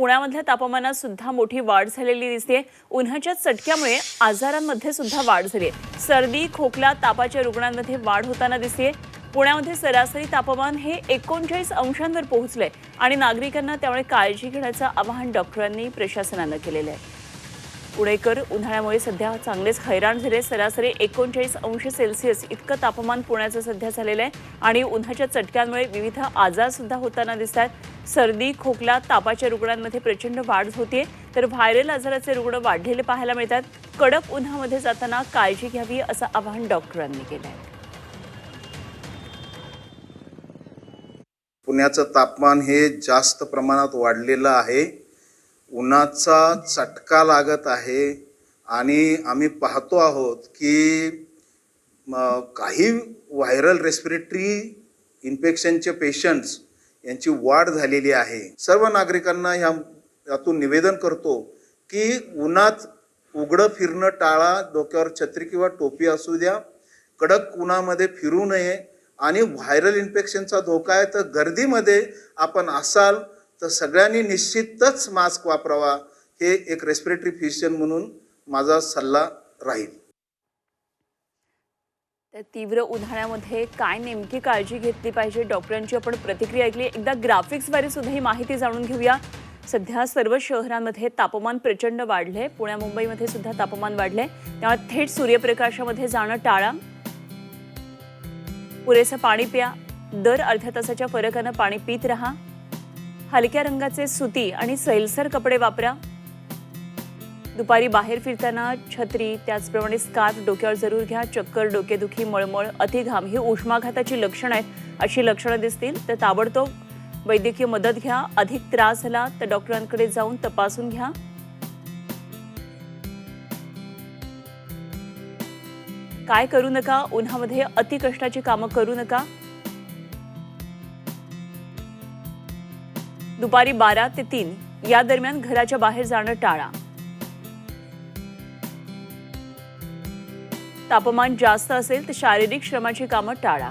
पुण्यामधल्या तापमानात सुद्धा मोठी वाढ झालेली दिसते. उन्हाच्या चटक्यामुळे आजारांमध्ये सुद्धा वाढ झाली आहे. सर्दी खोकला तापाच्या रुग्णांमध्ये वाढ होताना दिसते. पुण्यामध्ये सरासरी तापमान हे एकोणचाळीस अंशांवर पोहोचलंय आणि नागरिकांना त्यामुळे काळजी घेण्याचं आवाहन डॉक्टरांनी प्रशासनानं केलेलं आहे. पुणेकर उन्हाळ्यामुळे सध्या चांगलेच हैराण झाले. सरासरी एकोणचाळीस अंश सेल्सिअस इतकं तापमान पुण्याचं सध्या झालेलं आहे. आणि उन्हाच्या चटक्यांमुळे विविध आजार सुद्धा होताना दिसतात. सर्दी खोकला तापाच्या रुग्णांमध्ये प्रचंड वाढ होतीये. तर व्हायरल आजाराचे रुग्ण वाढलेले पाहायला मिळतात. कडक उन्हामध्ये जाताना काळजी घ्यावी असं आवाहन डॉक्टरांनी केलं आहे पुण्याचं तापमान हे जास्त प्रमाणात वाढलेलं आहे. उन्हाचा चटका लागत आहे आणि आम्ही पाहतो आहोत की काही व्हायरल रेस्पिरेटरी इन्फेक्शनचे पेशंट्स यांची वाढ झालेली आहे. सर्व नागरिकांना ह्या यातून निवेदन करतो की उन्हात उघडं फिरणं टाळा डोक्यावर छत्री किंवा टोपी असू द्या कडक उन्हामध्ये फिरू नये आणि व्हायरल इन्फेक्शनचा धोका आहे तर गर्दीमध्ये आपण असाल तर सगळ्यांनी निश्चितच मास्क वापरावा. हे एक रेस्पिरेटरी फिजिशियन म्हणून माझा सल्ला राहील. त्या तीव्र उन्हाळ्यामध्ये काय नेमकी काळजी घेतली पाहिजे? डॉक्टरांची आपण प्रतिक्रिया ऐकली. एकदा ग्राफिक्सद्वारे सुद्धा ही माहिती जाणून घेऊया. सध्या सर्व शहरांमध्ये तापमान प्रचंड वाढले पुण्या मुंबईमध्ये सुद्धा तापमान वाढले त्यामुळे थेट सूर्यप्रकाशामध्ये जाणं टाळा. पुरेसं पाणी प्या. दर अर्ध्या तासाच्या फरकानं पाणी पित राहा. हलक्या रंगाचे सुती आणि सैलसर कपडे वापरा. दुपारी बाहेर फिरताना छत्री त्याचप्रमाणे स्कार्फ डोक्यावर जरूर घ्या. चक्कर डोकेदुखी मळमळ अतिघाम ही उष्माघाताची लक्षणं आहेत. अशी लक्षणं दिसतील तर ताबडतोब वैद्यकीय मदत घ्या. अधिक त्रास झाला तर डॉक्टरांकडे जाऊन तपासून घ्या. काय करू नका? उन्हामध्ये अति कष्टाची कामं करू नका. दुपारी बारा ते तीन. या दरम्यान घराच्या बाहेर जाणं टाळा. तापमान जास्त असेल तर शारीरिक श्रमाची कामं टाळा.